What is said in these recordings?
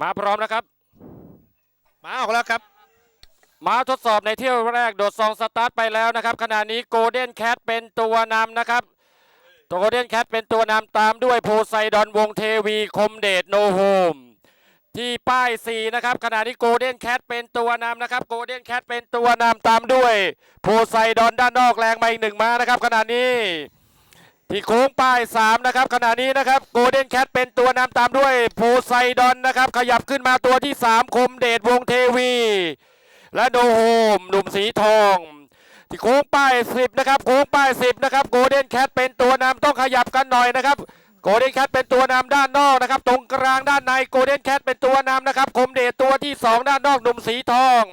มาพร้อมนะครับ มาออกแล้วครับ มาทดสอบในเที่ยวแรกโดดซองสตาร์ทไปแล้วนะครับ ขณะนี้โกลเด้นแคทเป็นตัวนำนะครับโกลเด้นแคทเป็นตัวนำตามด้วยโพไซดอนวงเทวีคมเดชโนโฮมที่ป้าย 4 นะครับขณะนี้โกลเด้นแคทเป็นตัวนำนะครับโกลเด้นแคทเป็นตัวนำตามด้วยโพไซดอนด้านนอกแรงมาอีกหนึ่งมานะครับขณะนี้ ที่โค้งป้าย 3 นะครับ ขณะนี้นะครับโกลเด้นแคทเป็นตัวนำตามด้วยโพไซดอนนะครับ ขยับขึ้นมาตัวที่ 3 คมเดชวงเทวี และโนโฮมหนุ่มสีทอง ที่โค้งป้าย 10 นะครับโค้งป้าย 10 นะครับโกลเด้นแคทเป็นตัวนำต้องขยับกันหน่อยนะครับโกลเด้นแคทเป็นตัวนำด้านนอกนะครับ ตรงกลางด้านในโกลเด้นแคทเป็นตัวนำนะครับคมเดชตัวที่ 2 ด้านนอกหนุ่มสีทอง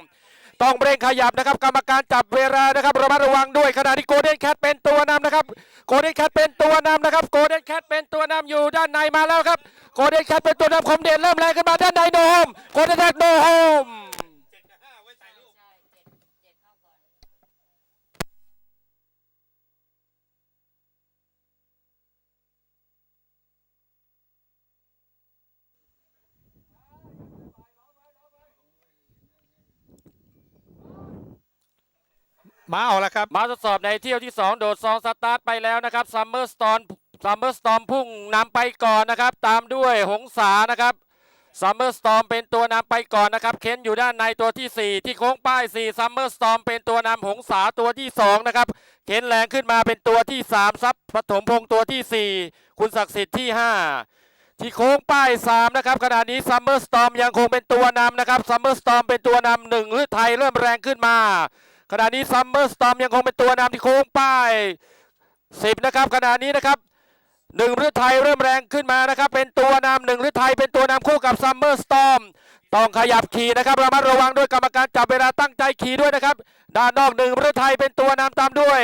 ต้องเร่งขยับนะครับ กรรมการจับเวลานะครับระมัดระวังด้วยขณะที่โกลเด้นแคทเป็นตัวนำนะครับโกลเด้นแคทเป็นตัวนำนะครับโกลเด้นแคทเป็นตัวนำอยู่ด้านในมาแล้วครับโกลเด้นแคทเป็นตัวนำคมเดชเริ่มแรงขึ้นมาด้านในโนโฮมโกลเด้นแคทโนโฮม มาออกแล้วครับ มาทดสอบในเที่ยวที่ 2 โดดซองสตาร์ทไปแล้วนะครับซัมเมอร์สตอมซัมเมอร์สตอมพุ่งนำไปก่อนนะครับ ตามด้วยหงสานะครับซัมเมอร์สตอมเป็นตัวนำไปก่อนนะครับเค้นอยู่ด้านในตัวที่ 4 ที่โค้งป้าย4ซัมเมอร์สตอมเป็นตัวนำหงสาตัวที่2นะครับเค้นแรงขึ้นมาเป็นตัวที่3ซับปฐมพงษ์ตัวที่ 4 คุณศักดิ์สิทธิ์ที่ 5 ที่โค้งป้าย3นะครับขณะนี้ซัมเมอร์สตอมยังคงเป็นตัวนำนะครับซัมเมอร์สตอมเป็นตัวนำหนึ่งหรือไทยเริ่มแรงขึ้นมา ขณะนี้ซัมเมอร์สตอมยังคงเป็นตัวนำที่โค้งป้าย10 นะครับขณะนี้นะครับหนึ่งฤทัยเริ่มแรงขึ้นมานะครับ เป็นตัวนำหนึ่งฤทัยเป็นตัวนำคู่กับซัมเมอร์สตอมต้องขยับขี่นะครับระมัดระวังด้วยกรรมการจับเวลาตั้งใจขี่ด้วยนะครับ ด้านนอกหนึ่งฤทัยเป็นตัวนำตามด้วย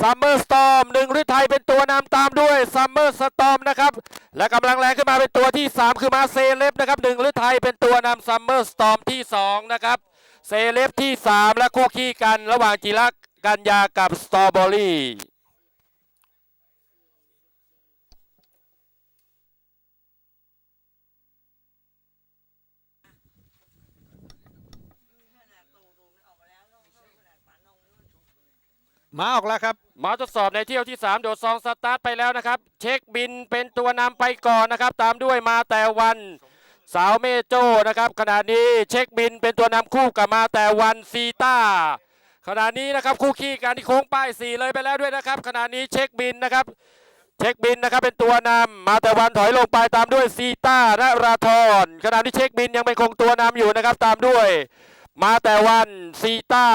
ซัมเมอร์สตอมหนึ่งฤทัยเป็นตัวนำตามด้วยซัมเมอร์สตอมนะครับและกำลังแรงขึ้นมาเป็นตัวที่ 3 คือมาเซเลฟนะครับหนึ่งฤทัยเป็นตัวนำซัมเมอร์สตอมที่ 2 นะครับ เซเลบที่ 3 และคู่ขี้กันระหว่างจิรักกัญญากับสตรอเบอรี่มาออกแล้วครับมาทดสอบในเที่ยวที่ 3 โดดซองสตาร์ทไปแล้วนะครับ เช็คบินเป็นตัวนำไปก่อนนะครับ ตามด้วยมาแต่วัน สาวเมโจนะครับขณะนี้เช็คบินเป็นตัวนำคู่กับมาแต่วันซีต้าขณะนี้นะครับคู่ขี้กันที่โค้งป้าย4เลยไปแล้วด้วยนะครับขณะนี้เช็คบินนะครับเช็คบินนะครับเป็นตัวนำมาแต่วันถอยลงไปตามด้วยซีต้าและราธรขณะที่เช็คบินยังเป็นคงตัวนำอยู่นะครับตามด้วย มาแต่วันซีต้า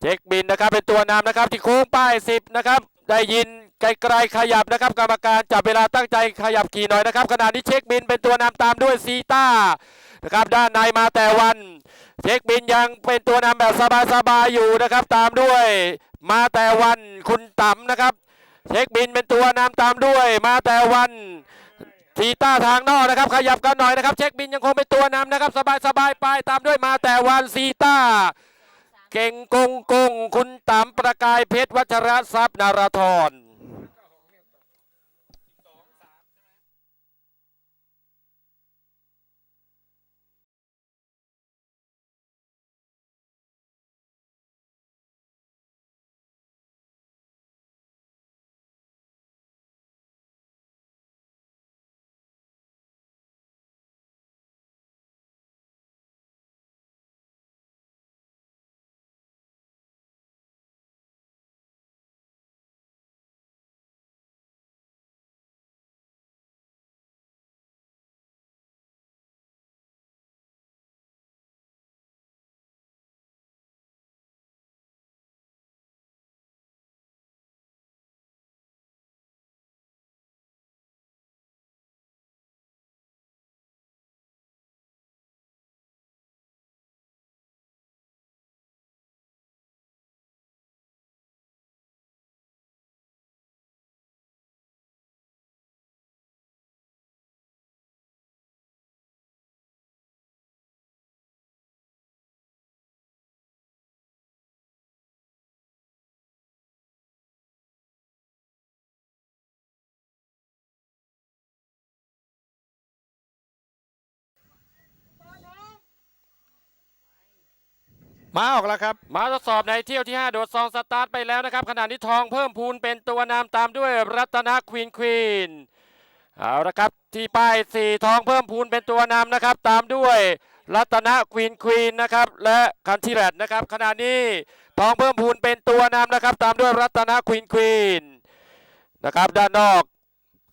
เช็คบินนะครับเป็นตัวนำนะครับที่โค้งป้าย10นะครับได้ยิน ไกลๆขยับนะครับกรรมการจับเวลาตั้งใจขยับขี่หน่อยนะครับขณะนี้เช็คบินเป็นตัวนำตามด้วยซีต้านะครับด้านในมาแต่วัน เช็คบินยังเป็นตัวนำแบบสบายๆอยู่นะครับ ตามด้วยมาแต่วันคุณต๋ำนะครับ เช็คบินเป็นตัวนำตามด้วย มาแต่วันซีต้าทางนอกนะครับ ขยับกันหน่อยนะครับ เช็คบินยังคงเป็นตัวนำนะครับ สบายๆไปตามด้วยมาแต่วันซีต้าเก่งกงกง คุณต๋ำประกายเพชรวัชรทรัพย์นาราธร มาออกแล้วครับ มาทดสอบในเที่ยวที่ 5 โดดซองสตาร์ทไปแล้วนะครับขณะนี้ทองเพิ่มพูนเป็นตัวนำตามด้วยรัตนควีนควีนเอาละครับที่ป้าย4ทองเพิ่มพูนเป็นตัวนำนะครับ ตามด้วยรัตนควีนควีนนะครับและคันที่แรดนะครับขณะนี้ทองเพิ่มพูนเป็นตัวนำนะครับ ตามด้วยรัตนควีนควีนนะครับด้านนอก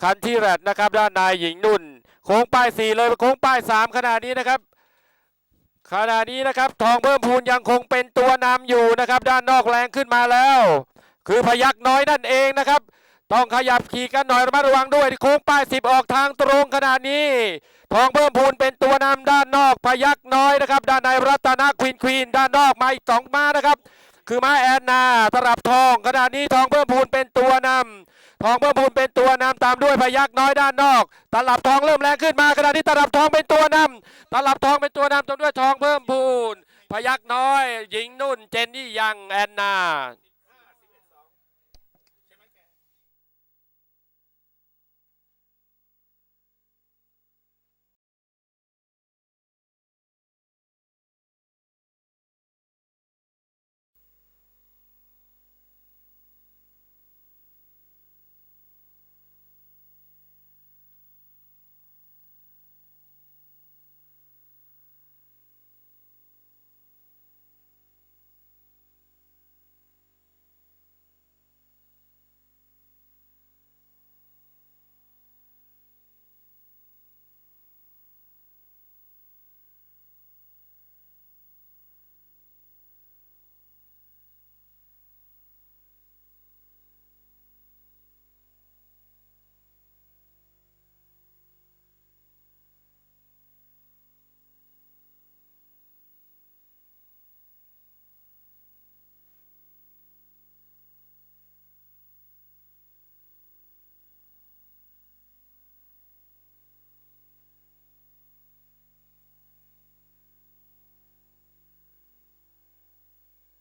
คันที่แรดนะครับด้านในหญิงนุ่น โค้งป้าย4เลยโค้งป้าย3ขณะนี้นะครับ ขณะนี้นะครับทองเพิ่มพูนยังคงเป็นตัวนำอยู่นะครับ ด้านนอกแรงขึ้นมาแล้ว คือพยักน้อยนั่นเองนะครับ ต้องขยับขี่กันหน่อยระมัดระวังด้วยโค้งป้ายสิบออกทางตรงขณะนี้ ทองเพิ่มพูนเป็นตัวนำด้านนอกพยักน้อยนะครับ ด้านในรัตนควีนควีนด้านนอกมาอีกสองม้านะครับ คือม้าแอนนาตลับทองขณะนี้ทองเพิ่มพูนเป็นตัวนำ ทองเพิ่มพูนเป็นตัวนำตามด้วยพยักน้อยด้านนอก ตลับทองเริ่มแรงขึ้นมาขณะที่ตลับทองเป็นตัวนำตลับทองเป็นตัวนำตามด้วยทองเพิ่มพูนพยักน้อยหญิงนุ่นเจนนี่ยังแอนนา